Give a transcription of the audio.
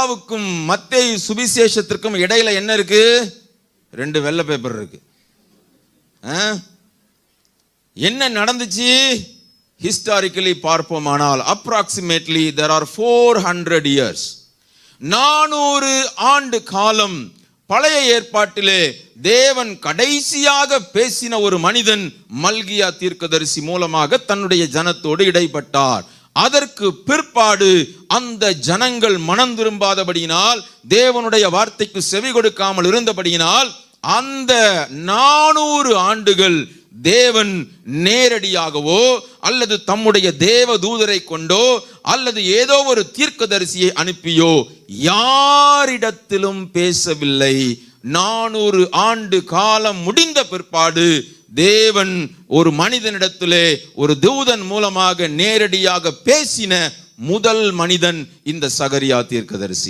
லுக்காவுக்கும் மத்திய சுவிசேஷத்திற்கும் இடையில என்ன இருக்கு? ரெண்டு வெள்ளை பேப்பர் இருக்கு. என்ன நடந்துச்சு? ஹிஸ்டாரிக்கலி பார்ப்போமானால் approximately there are four hundred years நானூறு ஆண்டு காலம் பழைய ஏற்பாட்டிலே தேவன் கடைசியாக பேசின ஒரு மனிதன் மல்கியா தீர்க்கதரிசி மூலமாக தன்னுடைய ஜனத்தோடு இடைப்பட்டார். அதற்கு பிற்பாடு அந்த ஜனங்கள் மனம் திரும்பாதபடியினால் தேவனுடைய வார்த்தைக்கு செவி கொடுக்காமல் இருந்தபடியினால் அந்த நானூறு ஆண்டுகள் தேவன் நேரடியாகவோ அல்லது தம்முடைய தேவ தூதரை கொண்டோ அல்லது ஏதோ ஒரு தீர்க்கதரிசியை அனுப்பியோ யாரிடத்திலும் பேசவில்லை. நானூறு ஆண்டு காலம் முடிந்த பிற்பாடு தேவன் ஒரு மனிதனிடத்திலே ஒரு தூதன் மூலமாக நேரடியாக பேசின முதல் மனிதன் இந்த சகரியா தீர்க்கதரிசி.